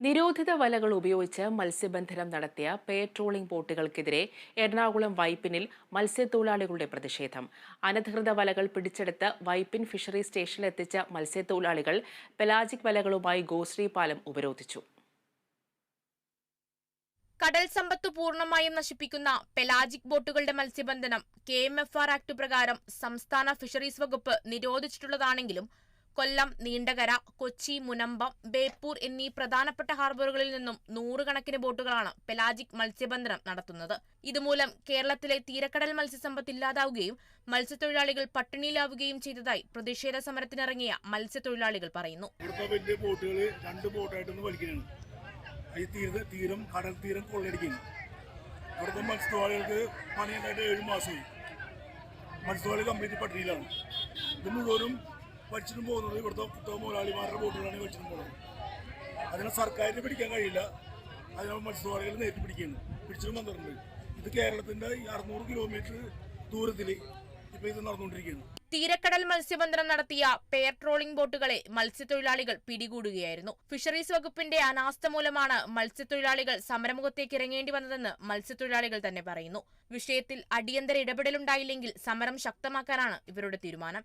നിരോധിത വലകൾ ഉപയോഗിച്ച് മത്സ്യബന്ധനം നടത്തിയ പേട്രോളിംഗ് ബോട്ടുകൾക്കെതിരെ എറണാകുളം വൈപ്പിനിൽ മത്സ്യത്തൊഴിലാളികളുടെ പ്രതിഷേധം. അനധികൃത വലകൾ പിടിച്ചെടുത്ത് വൈപ്പിൻ ഫിഷറി സ്റ്റേഷനിൽ എത്തിച്ച മത്സ്യത്തൊഴിലാളികൾ പെലാജിക് വലകളുമായി ഗോശ്രീ പാലം ഉപരോധിച്ചു. കടൽ സമ്പത്ത് പൂർണമായും നശിപ്പിക്കുന്ന പെലാജിക് ബോട്ടുകളുടെ മത്സ്യബന്ധനം K M F R act പ്രകാരം സംസ്ഥാന ഫിഷറീസ് വകുപ്പ് നിരോധിച്ചിട്ടുള്ളതാണെങ്കിലും കൊല്ലം നീണ്ടകര കൊച്ചി മുനമ്പം ബേപ്പൂർ എന്നീ പ്രധാനപ്പെട്ട ഹാർബറുകളിൽ നിന്നും നൂറുകണക്കിന് ബോട്ടുകളാണ് പെലാജിക് മത്സ്യബന്ധനം നടത്തുന്നത്. ഇതുമൂലം കേരളത്തിലെ തീരക്കടൽ മത്സ്യസമ്പത്ത് ഇല്ലാതാവുകയും മത്സ്യത്തൊഴിലാളികൾ പട്ടിണിയിലാവുകയും ചെയ്തതായി പ്രതിഷേധ സമരത്തിനിറങ്ങിയ മത്സ്യത്തൊഴിലാളികൾ പറയുന്നു. തീര കടൽ തീരം മത്സ്യത്തൊഴിലാളികൾക്ക് പണിയുണ്ടായിട്ട് ഏഴ് മാസമായി. മത്സ്യത്തൊഴിലാളി കംപ്ലീറ്റ് പട്ടിണിയിലാണ്. ഇത് മുഴുവനും വലിച്ചിട്ടും പോകുന്നത് ഇവിടുത്തെ കുത്തക മുതലാളിമാരുടെ ബോട്ടുകളാണ് വലിച്ചിട്ടും പോകുന്നത്. അതിനെ സർക്കാരിന് പിടിക്കാൻ കഴിയില്ല. അതിനെ മത്സ്യത്തൊഴിലാളികൾ നേരിട്ട് പിടിക്കുന്നു. പിടിച്ചിട്ടും വന്നിട്ടുണ്ട്. ഇത് കേരളത്തിന്റെ ഈ അറുന്നൂറ് കിലോമീറ്റർ ദൂരത്തിൽ ഇപ്പോൾ ഇത് നടന്നുകൊണ്ടിരിക്കുന്നു. തീരക്കടൽ മത്സ്യബന്ധനം നടത്തിയ പെയർ ട്രോളിംഗ് ബോട്ടുകളെ മത്സ്യത്തൊഴിലാളികൾ പിടികൂടുകയായിരുന്നു. ഫിഷറീസ് വകുപ്പിന്റെ അനാസ്ഥ മൂലമാണ് മത്സ്യത്തൊഴിലാളികൾ സമരമുഖത്തേക്ക് ഇറങ്ങേണ്ടി വന്നതെന്ന് മത്സ്യത്തൊഴിലാളികൾ തന്നെ പറയുന്നു. വിഷയത്തിൽ അടിയന്തര ഇടപെടലുണ്ടായില്ലെങ്കിൽ സമരം ശക്തമാക്കാനാണ് ഇവരുടെ തീരുമാനം.